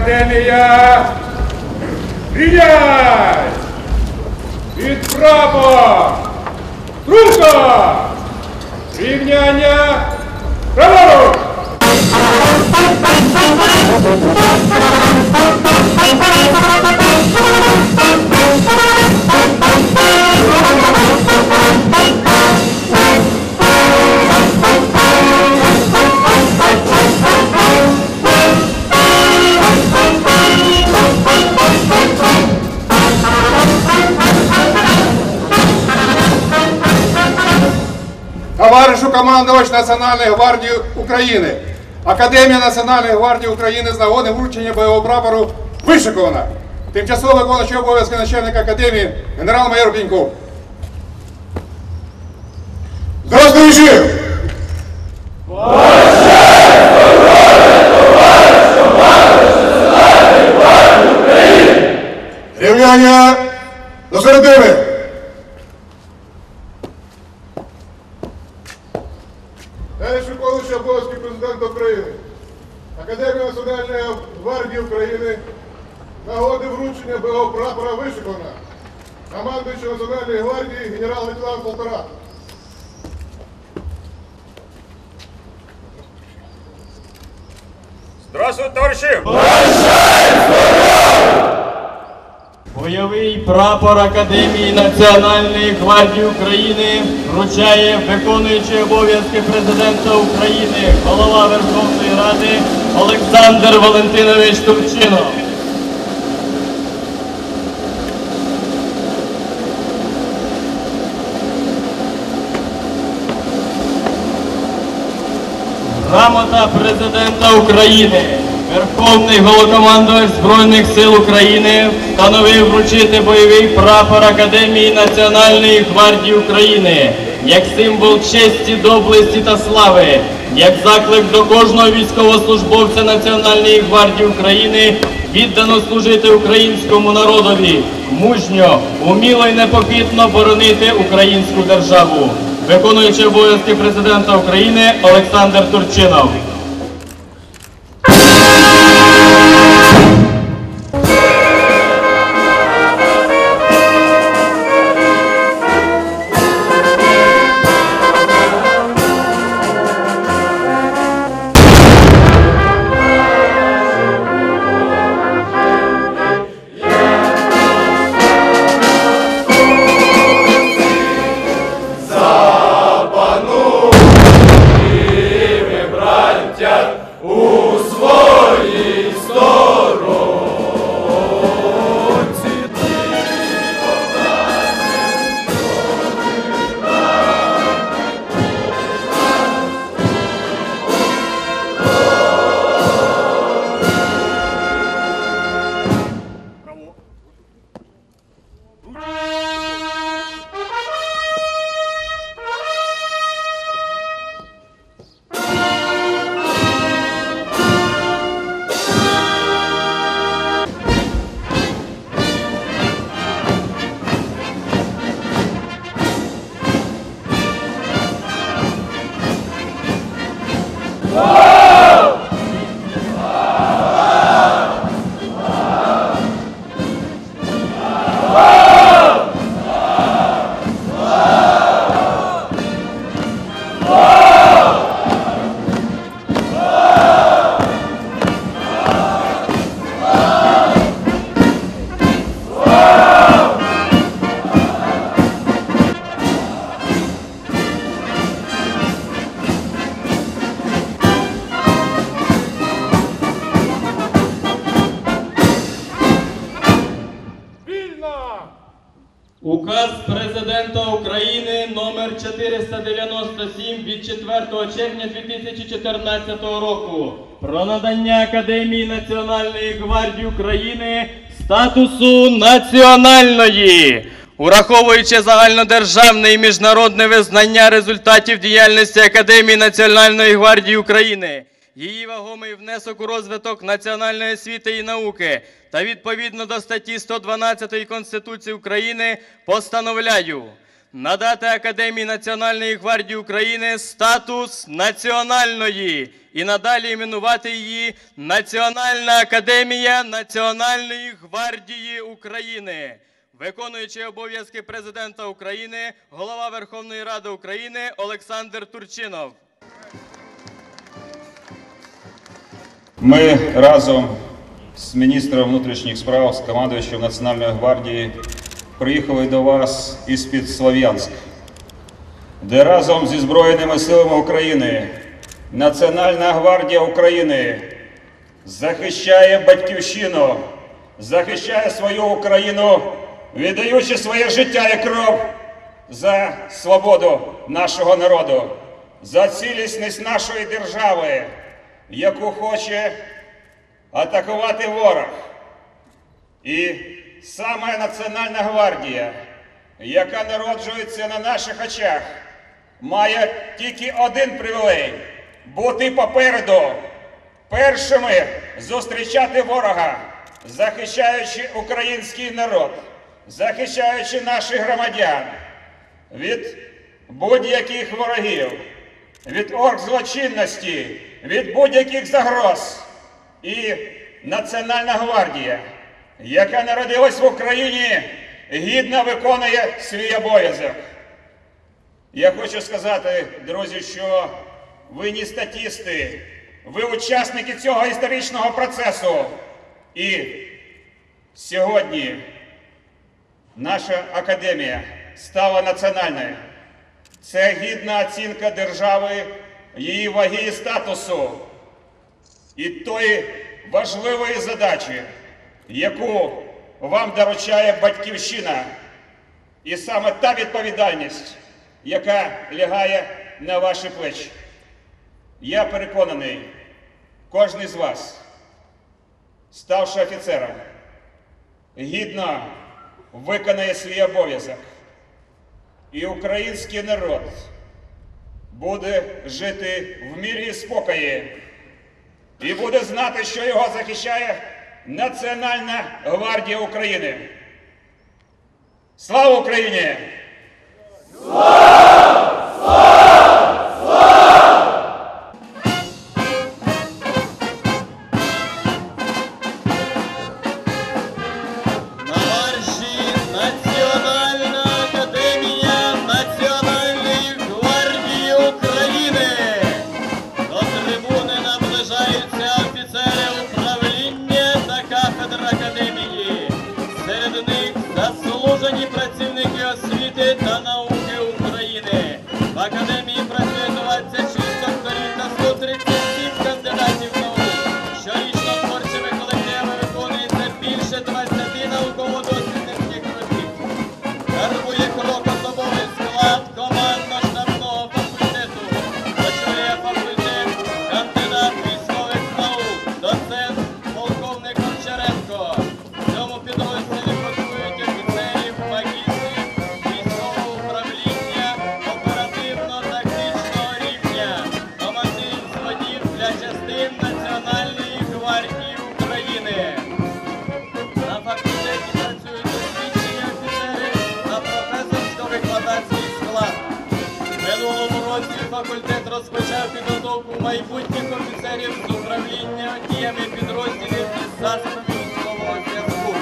Академія! Рівняй! Під прапор! Струнко! Рівняння! Праворуч! Товаришу командувач Національної гвардії України. Академія Національної гвардії України з нагоди вручення бойового прапору вишикована. Тимчасово виконуючий обов'язки начальника академії генерал-майор Піньков. Здравствуй, жив! Рівняння до середини! Далі виконуючий обов'язки президента України. Академія Національної гвардії України нагоди вручення бойового прапора вишикована. Командуючий Національної гвардії генерал-лейтенант Полтора. Здравствуйте, товариші! Бойовий прапор Академії Національної гвардії України вручає виконуючий обов'язки президента України, голова Верховної Ради Олександр Валентинович Турчинов. Грамота президента України. Верховний головнокомандувач Збройних сил України встановив вручити бойовий прапор Академії Національної гвардії України як символ честі, доблесті та слави, як заклик до кожного військовослужбовця Національної гвардії України віддано служити українському народові, мужньо, уміло і непохитно боронити українську державу. Виконуючи обов'язки президента України Олександр Турчинов. Президента України номер 497 від 4 червня 2014 року про надання Академії Національної гвардії України статусу національної. Ураховуючи загальнодержавне і міжнародне визнання результатів діяльності Академії Національної гвардії України, її вагомий внесок у розвиток національної освіти і науки та відповідно до статті 112 Конституції України постановляю надати Академії Національної гвардії України статус національної і надалі іменувати її Національна академія Національної гвардії України. Виконуючий обов'язки президента України, голова Верховної Ради України Олександр Турчинов. Ми разом з міністром внутрішніх справ, з командуючим Національної гвардії приїхали до вас із-під Слов'янськ, де разом зі Збройними силами України Національна гвардія України захищає батьківщину, захищає свою Україну, віддаючи своє життя і кров за свободу нашого народу, за цілісність нашої держави, яку хоче атакувати ворог. І саме Національна гвардія, яка народжується на наших очах, має тільки один привілей бути попереду, першими зустрічати ворога, захищаючи український народ, захищаючи наших громадян від будь-яких ворогів, від орг злочинності, від будь-яких загроз. І Національна гвардія, яка народилась в Україні, гідно виконує свій обов'язок. Я хочу сказати, друзі, що ви не статісти, ви учасники цього історичного процесу. І сьогодні наша академія стала національною. Це гідна оцінка держави, її ваги і статусу і тої важливої задачі, яку вам доручає батьківщина, і саме та відповідальність, яка лягає на ваші плечі. Я переконаний, кожен з вас, ставши офіцером, гідно виконає свій обов'язок. І український народ буде жити в мірі спокої і буде знати, що його захищає Національна гвардія України. Слава Україні! На факультет розпочав підготовку майбутніх офіцерів з управління діями підрозділів і засобами військового зв'язку.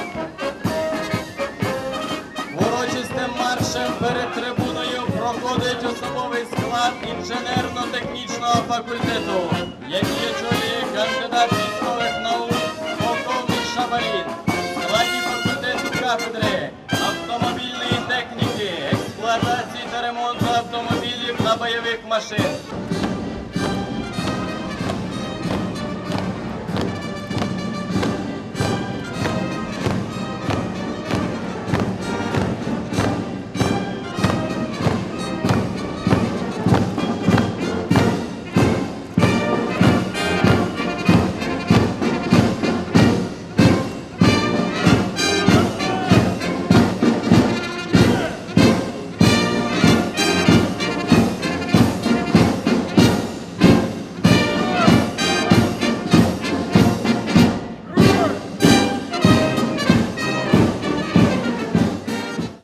Урочистим маршем перед трибуною проходить особовий склад інженерно-технічного факультету, який очолює кандидат com você.